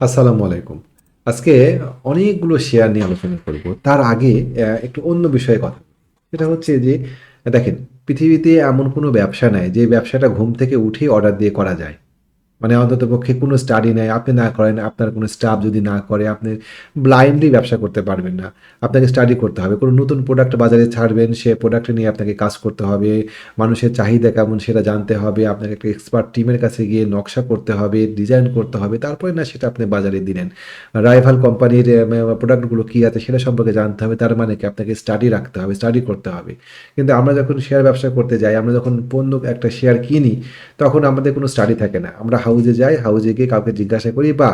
আসসালামু আলাইকুম। আজকে অনেকগুলো শেয়ার নিয়ে আলোচনা করব। তার আগে একটু অন্য বিষয়ে কথা। সেটা হচ্ছে যে, দেখেন, পৃথিবীতে এমন কোনো ব্যবসা নাই যে ব্যবসাটা ঘুম থেকে উঠে অর্ডার দিয়ে করা যায়। মানে অন্তত পক্ষে কোনো স্টাডি নেই, আপনি না করেন, আপনার কোনো স্টাফ যদি না করে, আপনি ব্লাইন্ডলি ব্যবসা করতে পারবেন না। আপনাকে স্টাডি করতে হবে। কোনো নতুন প্রোডাক্ট বাজারে ছাড়বেন, সে প্রোডাক্ট নিয়ে আপনাকে কাজ করতে হবে। মানুষের চাহিদা কেমন সেটা জানতে হবে। আপনাকে একটা এক্সপার্ট টিমের কাছে গিয়ে নকশা করতে হবে ডিজাইন করতে হবে। তারপরে না সেটা আপনি বাজারে দিলেন। রাইভাল কোম্পানির প্রোডাক্টগুলো কী আছে সেটা সম্পর্কে জানতে হবে। তার মানে কি? আপনাকে স্টাডি রাখতে হবে স্টাডি করতে হবে। কিন্তু আমরা যখন শেয়ার ব্যবসা করতে যাই, আমরা যখন পণ্য একটা শেয়ার কিনি, তখন আমাদের কোনো স্টাডি থাকে না। আমরা হাউজে যাই হাউজে গিয়ে কাউকে জিজ্ঞাসা করি বা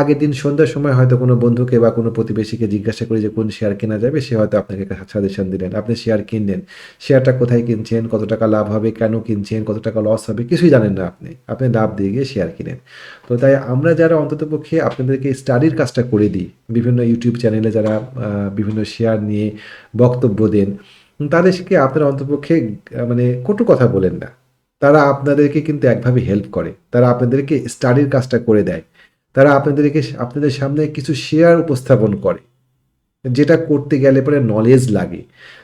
আগের দিন সন্ধ্যার সময় হয়তো কোনো বন্ধুকে বা কোনো প্রতিবেশীকে জিজ্ঞাসা করি যে কোন শেয়ার কেনা যাবে সে হয়তো আপনাকে সাজেশন দিলেন আপনি শেয়ার কিনলেন শেয়ারটা কোথায় কিনছেন কত টাকা লাভ হবে কেন কিনছেন কত টাকা লস হবে? কিছুই জানেন না আপনি আপনি লাভ দিয়ে গিয়ে শেয়ার কিনেন। তো তাই আমরা যারা অন্ততপক্ষে আপনাদেরকে স্টাডির কাজটা করে দিই বিভিন্ন ইউটিউব চ্যানেলে যারা বিভিন্ন শেয়ার নিয়ে বক্তব্য দেন তাদেরকে আপনারা অন্ততপক্ষে আহ, মানে কটু কথা বলেন না। তারা আপনাদেরকে কিন্তু একভাবে হেল্প করে। তারা আপনাদেরকে স্টাডির কাজটা করে দেয়। তারা আপনাদেরকে আপনাদের সামনে কিছু শেয়ার উপস্থাপন করে। যেটা করতে গেলে পরে নলেজ লাগে।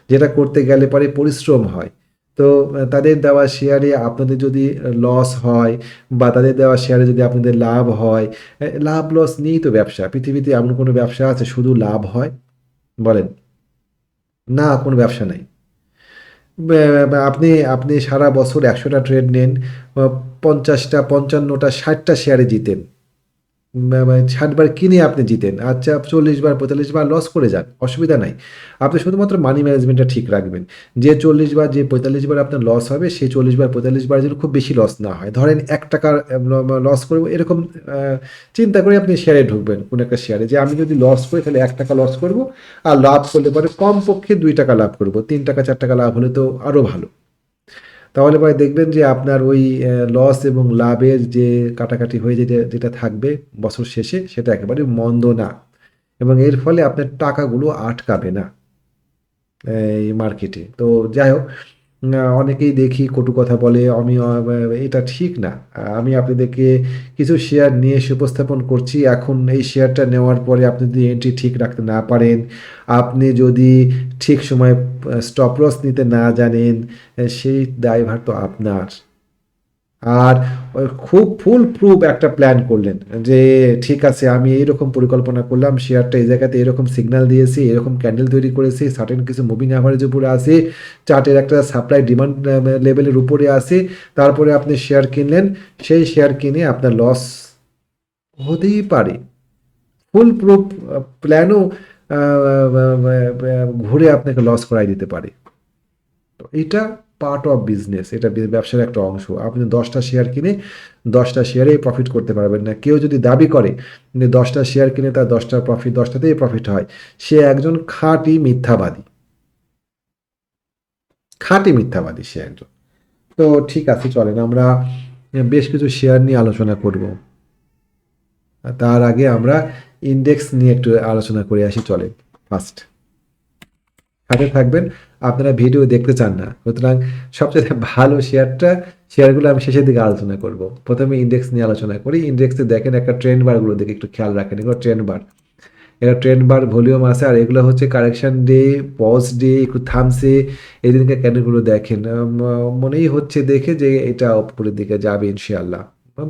যেটা করতে গেলে পরে পরিশ্রম হয়। তো তাদের দেওয়া শেয়ারে আপনাদের যদি লস হয় বা তাদের দেওয়া শেয়ারে যদি আপনাদের লাভ হয় লাভ লস নিয়েই তো ব্যবসা। পৃথিবীতে এমন কোনো ব্যবসা আছে শুধু লাভ হয়? বলেন। না, কোনো ব্যবসা নাই। আপনি আপনি সারা বছর একশোটা ট্রেড নেন পঞ্চাশটা পঞ্চান্নটা ষাটটা শেয়ারে জিতেন। ষাটবার কিনে আপনি জিতেন। আচ্ছা চল্লিশ বার পঁয়তাল্লিশ বার লস করে যান, অসুবিধা নাই। আপনি শুধুমাত্র মানি ম্যানেজমেন্টটা ঠিক রাখবেন। যে চল্লিশ বার যে পঁয়তাল্লিশ বার আপনার লস হবে, সেই চল্লিশ বার পঁয়তাল্লিশ বার যেন খুব বেশি লস না হয়। ধরেন এক টাকার লস করব, এরকম চিন্তা করে আপনি শেয়ারে ঢুকবেন কোনো একটা শেয়ারে যে আমি যদি লস করি, তাহলে এক টাকা লস করব, আর লাভ করলে পরে কমপক্ষে দুই টাকা লাভ করব। তিন টাকা, চার টাকা লাভ হলে তো আরও ভালো। তাহলে পরে দেখবেন যে আপনার ওই লস এবং লাভের যে কাটাকাটি হয়ে যেটা যেটা থাকবে বছর শেষে, সেটা একেবারে মন্দ না। এবং এর ফলে আপনার টাকাগুলো আটকাবে না, এই মার্কেটে তো যাই হোক অনেকেই দেখি কটু কথা বলে, আমি এটা ঠিক না। আমি আপনাদেরকে কিছু শেয়ার নিয়ে এসে উপস্থাপন করছি। এখন এই শেয়ারটা নেওয়ার পরে আপনি যদি এন্ট্রি ঠিক রাখতে না পারেন, আপনি যদি ঠিক সময় স্টপ লস নিতে না জানেন, সেই দায়ভার তো আপনার। আর খুব ফুল প্রুফ একটা প্ল্যান করলেন যে ঠিক আছে, আমি এইরকম পরিকল্পনা করলাম শেয়ারটা এই জায়গাতে এরকম সিগন্যাল দিয়েছি, এরকম ক্যান্ডেল তৈরি করেছি সার্টেন কিছু মুভিং অ্যাভারেজ উপরে আছে চার্টের একটা সাপ্লাই ডিমান্ড লেভেলের উপরে আছে, তারপরে আপনি শেয়ার কিনলেন, সেই শেয়ার কিনে আপনার লস হতেই পারে। ফুল প্রুফ প্ল্যানও ঘুরে আপনাকে লস করাই দিতে পারে। তো এটা পার্ট অফ বিজনেস এটা ব্যবসার একটা অংশ। আপনি দশটা শেয়ার কিনে দশটা শেয়ারেই প্রফিট করতে পারবেন না। কেউ যদি দাবি করে দশটা শেয়ার কিনে তার দশটা প্রফিট দশটাতেই প্রফিট হয়, সে একজন খাঁটি মিথ্যাবাদী। খাঁটি মিথ্যাবাদী সে একজন। তো ঠিক আছে, চলেন আমরা বেশ কিছু শেয়ার নিয়ে আলোচনা করব। তার আগে আমরা ইন্ডেক্স নিয়ে একটু আলোচনা করে আসি চলে ফার্স্ট সাথে থাকবেন। আপনারা ভিডিও দেখতে চান না। সুতরাং সবচেয়ে ভালো শেয়ারটা, শেয়ারগুলো আমি শেষের দিকে আলোচনা করব। প্রথমে ইন্ডেক্স নিয়ে আলোচনা করি। ইন্ডেক্সে দেখেন একটা ট্রেন্ড বারগুলো দেখে একটু খেয়াল রাখেন। এগুলো ট্রেন্ড বার এটা ট্রেন্ড বার ভলিউম আছে আর এগুলো হচ্ছে কারেকশন ডে পজ ডে একটু এই দিনকে ক্যান্ডেলগুলো দেখেন। মনেই হচ্ছে দেখে যে এটা উপরের দিকে যাবে ইনশাআল্লাহ।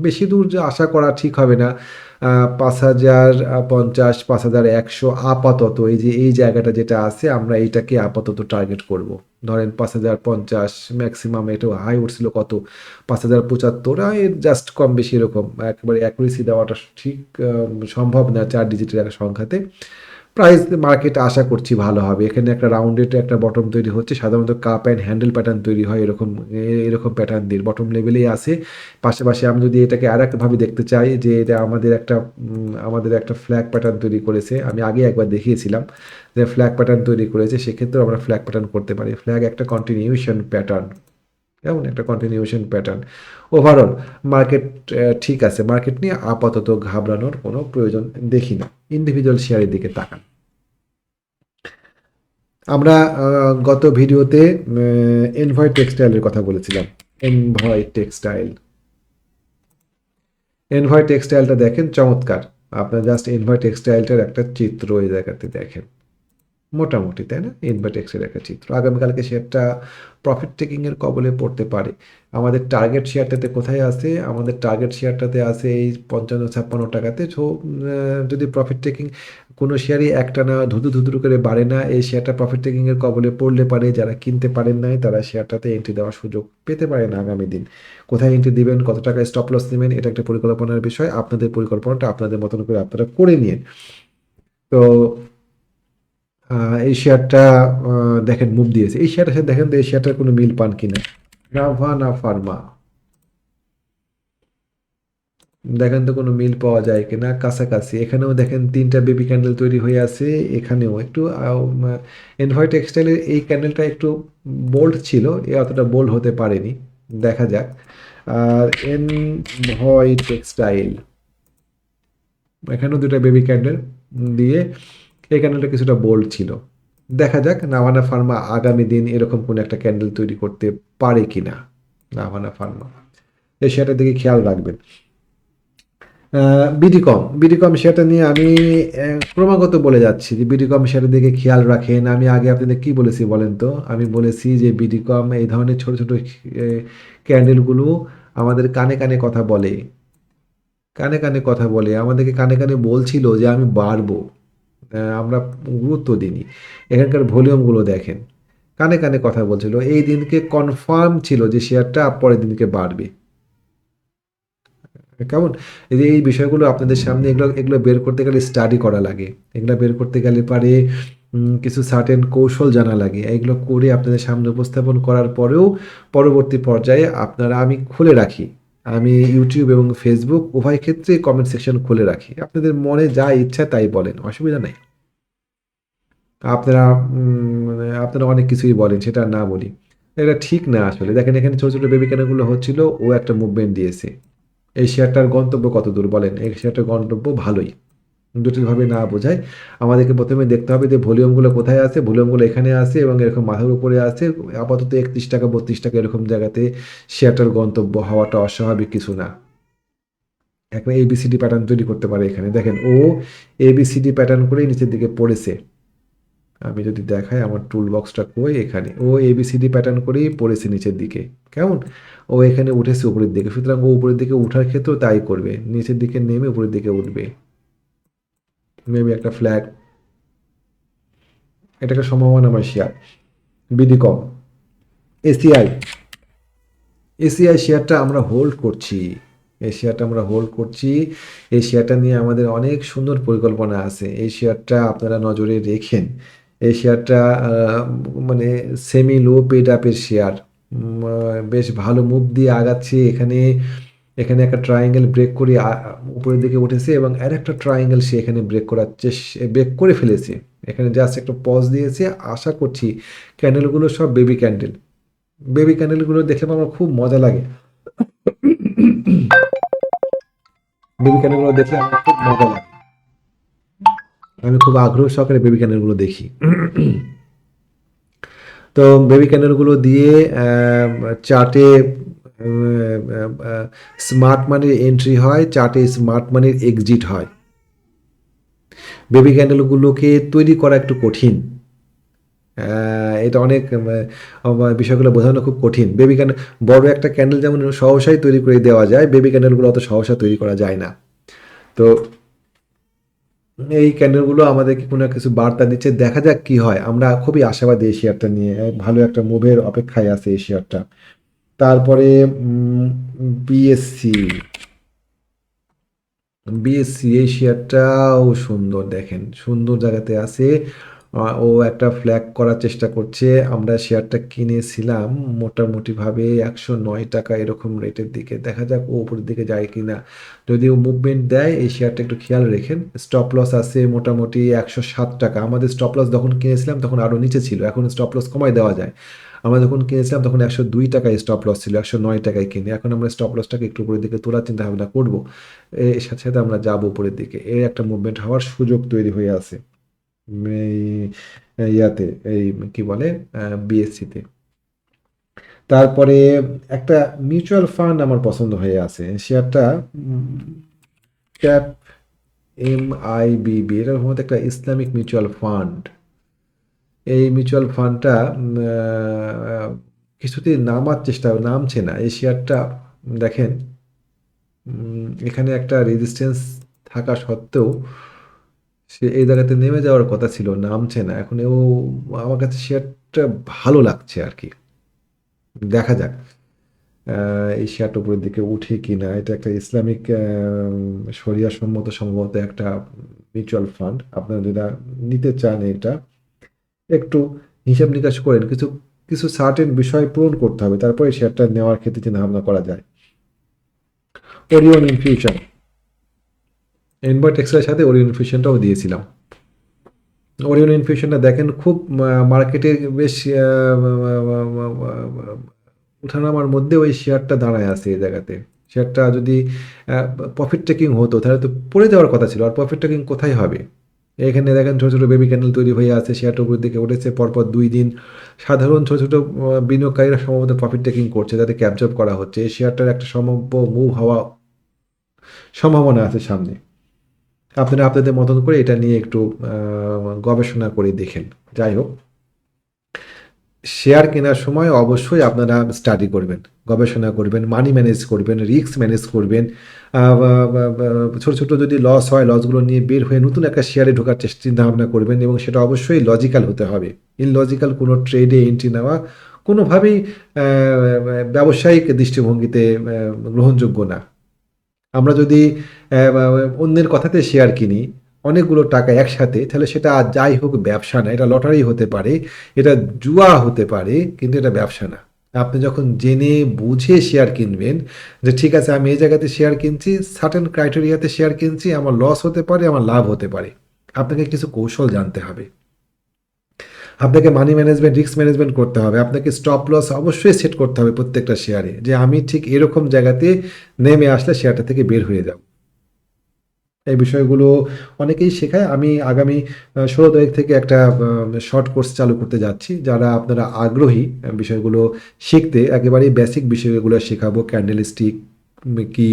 বেশি দূর আশা করা ঠিক হবে না। পাঁচ হাজার পঞ্চাশ, পাঁচ হাজার একশো আপাতত এই যে, এই জায়গাটা যেটা আছে, আমরা এইটাকে আপাতত টার্গেট করব। ধরেন পাঁচ হাজার পঞ্চাশ ম্যাক্সিমাম এটা হাই উঠছিল কত? পাঁচ হাজার পঁচাত্তর এর জাস্ট কম বেশি এরকম। একেবারে অ্যাকুরেসি দেওয়াটা ঠিক সম্ভব না চার ডিজিটের একটা সংখ্যাতে। প্রাইস মার্কেট আশা করছি ভালো হবে। এখানে একটা রাউন্ডেড একটা বটম তৈরি হচ্ছে। সাধারণত কাপ অ্যান্ড হ্যান্ডেল প্যাটার্ন তৈরি হয় এরকম এরকম প্যাটার্ন দিয়ে। বটম লেভেলেই আসে পাশাপাশি আমি যদি এটাকে আর একভাবে দেখতে চাই যে এটা আমাদের একটা আমাদের একটা ফ্ল্যাগ প্যাটার্ন তৈরি করেছে। আমি আগে একবার দেখিয়েছিলাম যে ফ্ল্যাগ প্যাটার্ন তৈরি করেছে। সেক্ষেত্রেও আমরা ফ্ল্যাগ প্যাটার্ন করতে পারি। ফ্ল্যাগ একটা কন্টিনিউশন প্যাটার্ন এমন একটা কন্টিনিউশন প্যাটার্ন ওভারঅল মার্কেট ঠিক আছে। মার্কেট নিয়ে আপাতত ঘাবড়ানোর কোনো প্রয়োজন দেখি না। ইন্ডিভিজুয়াল শেয়ারের দিকে তাকান। আমরা গত ভিডিওতে এনভয় টেক্সটাইলের কথা বলেছিলাম। এনভয় টেক্সটাইল এনভয় টেক্সটাইলটা দেখেন, চমৎকার। আপনার জাস্ট এনভয় টেক্সটাইলটার একটা চিত্র এই জায়গাতে দেখেন। মোটামুটি, তাই না? ইনভার্টেক্সের একটা চিত্র। আগামীকালকে শেয়ারটা প্রফিট টেকিংয়ের কবলে পড়তে পারে। আমাদের টার্গেট শেয়ারটাতে কোথায় আছে? আমাদের টার্গেট শেয়ারটাতে আছে এই পঞ্চান্ন ছাপ্পান্ন টাকাতে। সো যদি প্রফিট টেকিং কোনো শেয়ারই একটা না ধুধু ধুধু করে বাড়ে না, এই শেয়ারটা প্রফিট টেকিংয়ের কবলে পড়লে পারে। যারা কিনতে পারেন নাই, তারা শেয়ারটাতে এন্ট্রি দেওয়ার সুযোগ পেতে পারেন আগামী দিন। কোথায় এন্ট্রি দিবেন, কত টাকায় স্টপ লস নেবেন, এটা একটা পরিকল্পনার বিষয়। আপনাদের পরিকল্পনাটা আপনাদের মতন করে আপনারা করে নিন। তো এই শেয়ারটা দেখেন মুভ দিয়েছে। এই শেয়ারটার সাথে দেখেন তো এই শেয়ারটার কোনো মিল পান কিনা। নাভা না ফার্মা। দেখেন তো কোনো মিল পাওয়া যায় কিনা, কাছাকাছি। এখানেও দেখেন তিনটা বেবি ক্যান্ডেল তৈরি হয়ে আছে, এখানেও। একটু এনভয় টেক্সটাইলের এই ক্যান্ডেলটা একটু বোল্ড ছিল, এ অতটা বোল্ড হতে পারেনি। দেখা যাক। আর এনভয় টেক্সটাইল এখানেও দুটা বেবি ক্যান্ডেল দিয়ে এই ক্যান্ডেলটা কিছুটা বোল্ড ছিল। দেখা যাক নাভানা ফার্মা আগামী দিন এরকম কোনো একটা ক্যান্ডেল তৈরি করতে পারে কি না নাভানা ফার্মা এই শেয়ারটার দিকে খেয়াল রাখবেন। বিডিকম বিডিকম শেয়ারটা নিয়ে আমি ক্রমাগত বলে যাচ্ছি যে বিডিকম শেয়ারের দিকে খেয়াল রাখেন। আমি আগে আপনাদের কি বলেছি বলেন তো? আমি বলেছি যে বিডিকম এই ধরনের ছোট ছোট ক্যান্ডেলগুলো আমাদের কানে কানে কথা বলে। কানে কানে কথা বলে। আমাদেরকে কানে কানে বলছিল যে আমি বাড়বো। আমরা গুরুত্ব দিইনি। এখানকার ভলিউমগুলো দেখেন। কানে কানে কথা বলছিল, এই দিনকে কনফার্ম ছিল যে শেয়ারটা পরের দিনকে বাড়বে। কেমন? এই যে এই বিষয়গুলো আপনাদের সামনে, এগুলো এগুলো বের করতে গেলে স্টাডি করা লাগে। এগুলো বের করতে গেলে পারে কিছু সার্টেন কৌশল জানা লাগে। এগুলো করে আপনাদের সামনে উপস্থাপন করার পরেও পরবর্তী পর্যায়ে আপনারা, আমি খুলে রাখি। আমি ইউটিউব এবং ফেসবুক উভয় ক্ষেত্রে কমেন্ট সেকশন খুলে রাখি। আপনাদের মনে যা ইচ্ছা তাই বলেন, অসুবিধা নেই। আপনারা মানে আপনারা অনেক কিছুই বলেন, সেটা না বলি। এটা ঠিক না আসলে। দেখেন, এখানে ছোটো ছোটো বেবি ক্যানাগুলো হচ্ছিল, ও একটা মুভমেন্ট দিয়েছে। এই শেয়ারটার গন্তব্য কত দূর বলেন? এই শেয়ারটার গন্তব্য ভালোই। জটিলভাবে না বোঝায়। আমাদেরকে প্রথমে দেখতে হবে যে ভলিউমগুলো কোথায় আছে, ভলিউমগুলো এখানে আছে এবং এরকম মাথার উপরে আছে। আপাতত একত্রিশ টাকা, বত্রিশ টাকা এরকম জায়গাতে শেয়ারটার গন্তব্য হওয়াটা অস্বাভাবিক কিছু না। একটা এবিসিডি প্যাটার্ন তৈরি করতে পারে এখানে। দেখেন, ও এবিসিডি প্যাটার্ন করেই নিচের দিকে পড়েছে। আমি যদি দেখাই আমার টুল বক্সটা কই? এখানে। ও এবিসিডি প্যাটার্ন করেই পড়েছে নিচের দিকে। কেমন? ও এখানে উঠেছে উপরের দিকে। সুতরাং ও উপরের দিকে উঠার ক্ষেত্রেও তাই করবে। নিচের দিকে নেমে উপরের দিকে উঠবে। মেবি একটা ফ্ল্যাগ এটা একটা সম্ভাবনা আমার শেয়ার বিডিকম এসিআই এসিআই শেয়ারটা আমরা হোল্ড করছি। এই শেয়ারটা আমরা হোল্ড করছি। এই শেয়ারটা নিয়ে আমাদের অনেক সুন্দর পরিকল্পনা আছে। এই শেয়ারটা আপনারা নজরে রেখেন। আহ, মানে সেমি লো পেড আপের শেয়ার বেশ ভালো মুভ দিয়ে আগাচ্ছে এখানে। এখানে একটা ট্রায়াঙ্গেল ব্রেক করে উপরের দিকে উঠেছে এবং আর একটা ট্রায়াঙ্গেল সে এখানে ব্রেক করার চেষ্টা ব্রেক করে ফেলেছে। এখানে জাস্ট একটা পজ দিয়েছে। আশা করছি ক্যান্ডেলগুলো সব বেবি ক্যান্ডেল বেবি ক্যান্ডেলগুলো দেখলে আমার খুব মজা লাগে। বেবি ক্যান্ডেলগুলো দেখলে আমার খুব মজা লাগে। আমি খুব আগ্রহ সহকারে বেবি ক্যান্ডেলগুলো দেখি। তো বেবি ক্যান্ডেলগুলো দিয়ে চার্টে স্মার্ট মানির এন্ট্রি হয় চার্টে স্মার্ট মানির এক্সিট হয়। বেবি ক্যান্ডেলগুলোকে তৈরি করা একটু কঠিন। এটা অনেক বিষয়গুলো বোঝানো খুব কঠিন। বেবি ক্যান্ডেল বড় একটা ক্যান্ডেল যেমন সহসাই তৈরি করে দেওয়া যায় বেবি ক্যান্ডেলগুলো অত সহসা তৈরি করা যায় না। তো এই ক্যান্ডেলগুলো আমাদেরকে কোনো কিছু বার্তা দিচ্ছে, দেখা যাক কি হয়। আমরা খুবই আশাবাদী এই শেয়ারটা নিয়ে। ভালো একটা মুভের অপেক্ষায় আছে এই শেয়ারটা তারপরে বিএসসি বিএসসি এই শেয়ারটাও সুন্দর দেখেন, সুন্দর জায়গাতে আছে। ও একটা ফ্ল্যাগ করার চেষ্টা করছে। আমরা শেয়ারটা কিনেছিলাম, মোটামুটিভাবে একশো নয় টাকা এরকম রেটের দিকে। দেখা যাক ও উপরের দিকে যায় কিনা। যদি ও মুভমেন্ট দেয়, এই শেয়ারটা একটু খেয়াল রেখেন। স্টপ লস আছে মোটামুটি একশো সাত টাকা। আমাদের স্টপ লস যখন কিনেছিলাম, তখন আরও নিচে ছিল। এখন স্টপ লস কমায় দেওয়া যায়। আমরা যখন কিনেছিলাম, তখন একশো দুই টাকায় স্টপ লস ছিল, একশো নয় টাকায় কিনে। এখন আমরা স্টপ লসটাকে একটু উপরের দিকে তোলার চিন্তা ভাবনা করব এর সাথে সাথে আমরা যাব উপরের দিকে। এর একটা মুভমেন্ট হওয়ার সুযোগ তৈরি হয়ে আছে। ইয়াতে, এই কি বলে বিএসসিতে তারপরে একটা মিউচুয়াল ফান্ড আমার পছন্দ হয়ে আছে। শেয়ারটা cap M I B B এটা মধ্যে একটা ইসলামিক মিউচুয়াল ফান্ড এই মিউচুয়াল ফান্ডটা কিছুতেই নামার চেষ্টা, নামছে না। এই শেয়ারটা, দেখেন এখানে একটা রেজিস্ট্যান্স থাকা সত্ত্বেও সে এই জায়গাতে নেমে যাওয়ার কথা ছিল, নামছে না। এখন ও আমার কাছে শেয়ারটা ভালো লাগছে আর কি। দেখা যাক এই শেয়ারটা উপরের দিকে উঠে কি না। এটা একটা ইসলামিক শরিয়া সম্মত সম্ভবত একটা মিউচুয়াল ফান্ড। আপনারা যেটা নিতে চান এটা একটু হিসাব নিকাশ করেন, কিছু কিছু সার্টেন বিষয় পূরণ করতে হবে, তারপরে শেয়ারটা নেওয়ার ক্ষেত্রে চিন্তা ভাবনা করা যায়। ওরিয়ন ইনফিউশন এনভার্ট এক্সেলের সাথে ওরিয়ন ইনফিউশনটাও দিয়েছিলাম। ওরিয়ন ইনফিউশনটা দেখেন খুব মার্কেটে বেশ উঠানামার মধ্যে ওই শেয়ারটা দাঁড়ায় আছে এই জায়গাতে। শেয়ারটা যদি প্রফিট টেকিং হতো, তাহলে তো পড়ে যাওয়ার কথা ছিল, আর প্রফিট টেকিং কোথায় হবে? এখানে দেখেন ছোটো ছোটো বেবি ক্যান্ডেল তৈরি হয়ে আছে শেয়ারটা উপর দিকে উঠেছে। পরপর দুই দিন সাধারণ ছোটো ছোটো বিনিয়োগকারীরা সম্ভবত প্রফিট টেকিং করছে, যাতে ক্যাপচার করা হচ্ছে। এই শেয়ারটার একটা সম্ভাব্য মুভ হওয়া সম্ভাবনা আছে সামনে। আপনারা আপনাদের মতন করে এটা নিয়ে একটু গবেষণা করে দেখেন। যাই হোক। শেয়ার কেনার সময় অবশ্যই আপনারা স্টাডি করবেন, গবেষণা করবেন মানি ম্যানেজ করবেন রিস্ক ম্যানেজ করবেন ছোট ছোট যদি লস হয় লসগুলো নিয়ে বের হয়ে নতুন একটা শেয়ারে ঢোকার চেষ্টা, চিন্তা ভাবনা করবেন এবং সেটা অবশ্যই লজিক্যাল হতে হবে। ইনলজিক্যাল কোনো ট্রেডে এন্ট্রি নেওয়া কোনোভাবেই ব্যবসায়িক দৃষ্টিভঙ্গিতে গ্রহণযোগ্য না। আমরা যদি অন্যের কথাতে শেয়ার কিনি অনেকগুলো টাকা একসাথে, তাহলে সেটা যাই হোক ব্যবসা না, এটা লটারি হতে পারে, এটা জুয়া হতে পারে, কিন্তু এটা ব্যবসা না। আপনি যখন জেনে বুঝে শেয়ার কিনবেন যে ঠিক আছে, আমি এই জায়গাতে শেয়ার কিনছি সার্টেন ক্রাইটেরিয়াতে শেয়ার কিনছি, আমার লস হতে পারে, আমার লাভ হতে পারে। আপনাকে কিছু কৌশল জানতে হবে। আপনাকে মানি ম্যানেজমেন্ট রিস্ক ম্যানেজমেন্ট করতে হবে। আপনাকে স্টপ লস অবশ্যই সেট করতে হবে প্রত্যেকটা শেয়ারে যে আমি ঠিক এরকম জায়গাতে নেমে আসলে শেয়ারটা থেকে বের হয়ে যাব। এই বিষয়গুলো অনেকেই শেখায়। আমি আগামী ষোলো তারিখ থেকে একটা শর্ট কোর্স চালু করতে যাচ্ছি। যারা আপনারা আগ্রহী বিষয়গুলো শিখতে, একেবারেই বেসিক বিষয়গুলো শেখাবো। ক্যান্ডেলস্টিক কি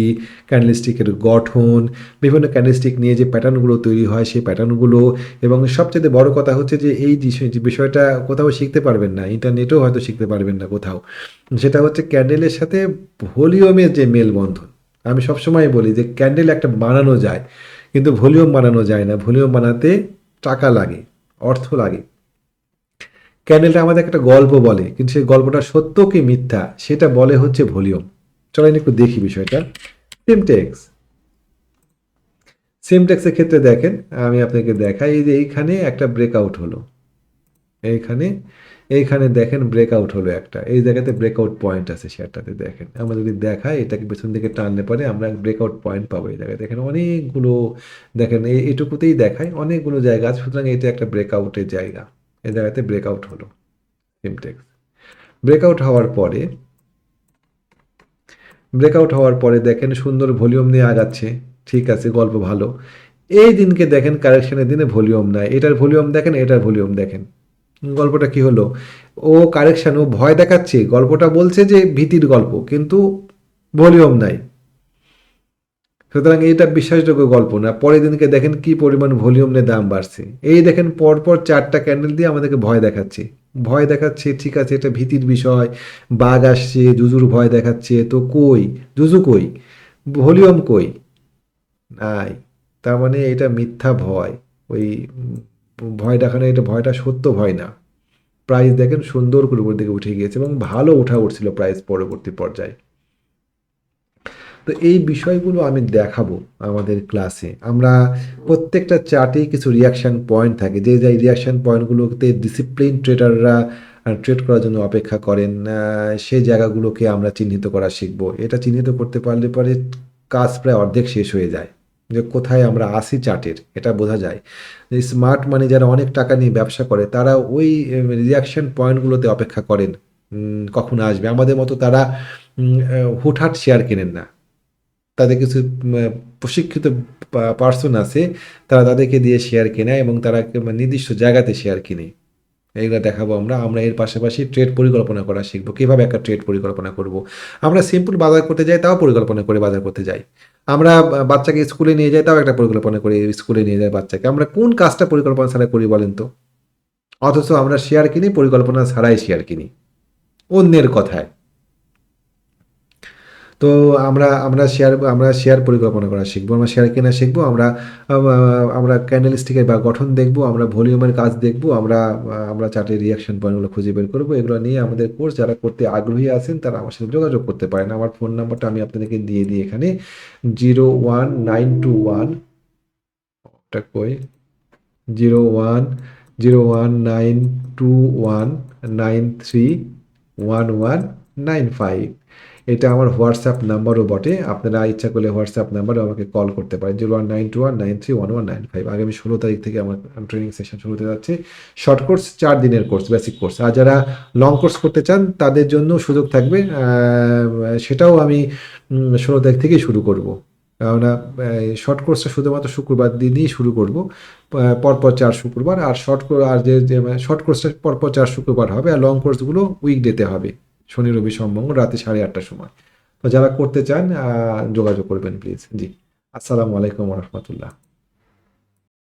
ক্যান্ডেলস্টিকের গঠন, বিভিন্ন ক্যান্ডেলস্টিক নিয়ে যে প্যাটার্নগুলো তৈরি হয়, সেই প্যাটার্নগুলো এবং সবচেয়ে বড় কথা হচ্ছে যে, এই বিষয়টা কোথাও শিখতে পারবেন না। ইন্টারনেটেও হয়তো শিখতে পারবেন না কোথাও। সেটা হচ্ছে ক্যান্ডেলের সাথে ভলিউমের যে মেলবন্ধন আমি সবসময় বলি যে ক্যান্ডেল একটা বানানো যায়, কিন্তু ভলিউম বানানো যায় না। ভলিউম বানাতে টাকা লাগে, অর্থ লাগে। ক্যান্ডেলটা আমাদের একটা গল্প বলে, কিন্তু সেই গল্পটা সত্য কি মিথ্যা সেটা বলে হচ্ছে ভলিউম। চলেন একটু দেখি বিষয়টা। সিমটেক্স সিমটেক্সের ক্ষেত্রে দেখেন, আমি আপনাকে দেখাই যে এইখানে একটা ব্রেকআউট হলো। এইখানে এইখানে দেখেন ব্রেকআউট হলো একটা। এই জায়গাতে ব্রেকআউট পয়েন্ট আছে শেয়ারটাতে দেখেন। আমরা যদি দেখাই, এটাকে পেছন দিকে টানলে পরে আমরা ব্রেকআউট পয়েন্ট পাবো এই জায়গায়। দেখেন অনেকগুলো, দেখেন এটুকুতেই দেখায় অনেকগুলো জায়গা আছে, সুতরাং এটা একটা ব্রেকআউটের জায়গা। এই জায়গাতে ব্রেকআউট হলো। সিমটেক্স ব্রেকআউট হওয়ার পরে ব্রেকআউট হওয়ার পরে দেখেন সুন্দর ভলিউম নিয়ে আগাচ্ছে। ঠিক আছে, গল্প ভালো। এই দিনকে দেখেন কারেকশনের দিনে ভলিউম নাই। এটার ভলিউম দেখেন, এটার ভলিউম দেখেন। গল্পটা কি হলো? ও কারেকশন, ও ভয় দেখাচ্ছে। গল্পটা বলছে যে ভীতির গল্প, কিন্তু ভলিউম নাই। সুতরাং এটা বিশ্বাসযোগ্য গল্প না। পরের দিনকে দেখেন কি পরিমাণ ভলিউম নিয়ে দাম বাড়ছে। এই দেখেন পরপর চারটা ক্যান্ডেল দিয়ে আমাদেরকে ভয় দেখাচ্ছে। ভয় দেখাচ্ছে, ঠিক আছে, এটা ভীতির বিষয়, বাঘ আসছে, জুজুর ভয় দেখাচ্ছে, তো কই? জুজু কই? ভলিউম কই? নাই। তার মানে এটা মিথ্যা ভয়। ওই ভয় দেখানো এটা ভয়টা সত্য ভয় না। প্রাইস দেখেন সুন্দর করে উপর দিকে উঠে গিয়েছে এবং ভালো ওঠা উঠছিল প্রাইস পরবর্তী পর্যায়ে। তো এই বিষয়গুলো আমি দেখাবো আমাদের ক্লাসে আমরা প্রত্যেকটা চার্টেই কিছু রিয়াকশান পয়েন্ট থাকে। যে যে রিয়াকশান পয়েন্টগুলোতে ডিসিপ্লিন ট্রেডাররা ট্রেড করার জন্য অপেক্ষা করেন সেই জায়গাগুলোকে আমরা চিহ্নিত করা শিখব। এটা চিহ্নিত করতে পারলে পরে কাজ প্রায় অর্ধেক শেষ হয়ে যায়। যে কোথায় আমরা আসি চার্টের, এটা বোঝা যায়। যে স্মার্ট মানি যারা অনেক টাকা নিয়ে ব্যবসা করে, তারা ওই রিয়াকশন পয়েন্টগুলোতে অপেক্ষা করেন কখন আসবে। আমাদের মতো তারা হুটহাট শেয়ার কেনেন না। তাদের কিছু প্রশিক্ষিত পার্সন আছে, তারা তাদেরকে দিয়ে শেয়ার কেনে এবং তারা নির্দিষ্ট জায়গাতে শেয়ার কিনে। এইগুলো দেখাবো আমরা। আমরা এর পাশাপাশি ট্রেড পরিকল্পনা করা শিখব। কীভাবে একটা ট্রেড পরিকল্পনা করব? আমরা সিম্পল বাজার করতে যাই, তাও পরিকল্পনা করে বাজার করতে যাই। আমরা বাচ্চাকে স্কুলে নিয়ে যাই, তাও একটা পরিকল্পনা করি স্কুলে নিয়ে যাই বাচ্চাকে। আমরা কোন কাজটা পরিকল্পনা ছাড়া করি বলেন তো? অথচ আমরা শেয়ার কিনি, পরিকল্পনা ছাড়াই শেয়ার কিনি। অন্যের কথায়। তো আমরা আমরা শেয়ার আমরা শেয়ার পরিকল্পনা করা শিখব, আমরা শেয়ার কেনা শিখব, আমরা আমরা ক্যান্ডেল স্টিকের বা গঠন দেখব, আমরা ভলিউমের কাজ দেখব, আমরা আমরা চার্টের রিয়াকশন পয়েন্টগুলো খুঁজে বের করব, এগুলো নিয়ে আমাদের কোর্স যারা করতে আগ্রহী আছেন তারা আমার সাথে যোগাযোগ করতে পারেন। আমার ফোন নাম্বারটা আমি আপনাদেরকে দিয়ে দিই এখানে zero one nine two one কই? Zero one zero one nine two one nine three one one nine five এটা আমার হোয়াটসঅ্যাপ নাম্বারও বটে। আপনারা ইচ্ছা করলে হোয়াটসঅ্যাপ নাম্বারে আমাকে কল করতে পারেন। Zero one nine two one nine three one one nine five আগামী ষোলো তারিখ থেকে আমার ট্রেনিং সেশন শুরু হতে যাচ্ছে। শর্ট কোর্স চার দিনের কোর্স বেসিক কোর্স আর যারা লং কোর্স করতে চান, তাদের জন্য সুযোগ থাকবে। সেটাও আমি ষোলো তারিখ থেকেই শুরু করব। কেননা শর্ট কোর্সটা শুধুমাত্র শুক্রবার দিনই শুরু করব। পরপর চার শুক্রবার। আর শর্ট আর যে শর্ট কোর্সটা পরপর চার শুক্রবার হবে। আর লং কোর্সগুলো উইকডেতে হবে। শনি, রবি সম্ভব রাতে সাড়ে আটটার সময়। তো যারা করতে চান যোগাযোগ করবেন প্লিজ জি। আসসালামু আলাইকুম রহমতুল্লাহ।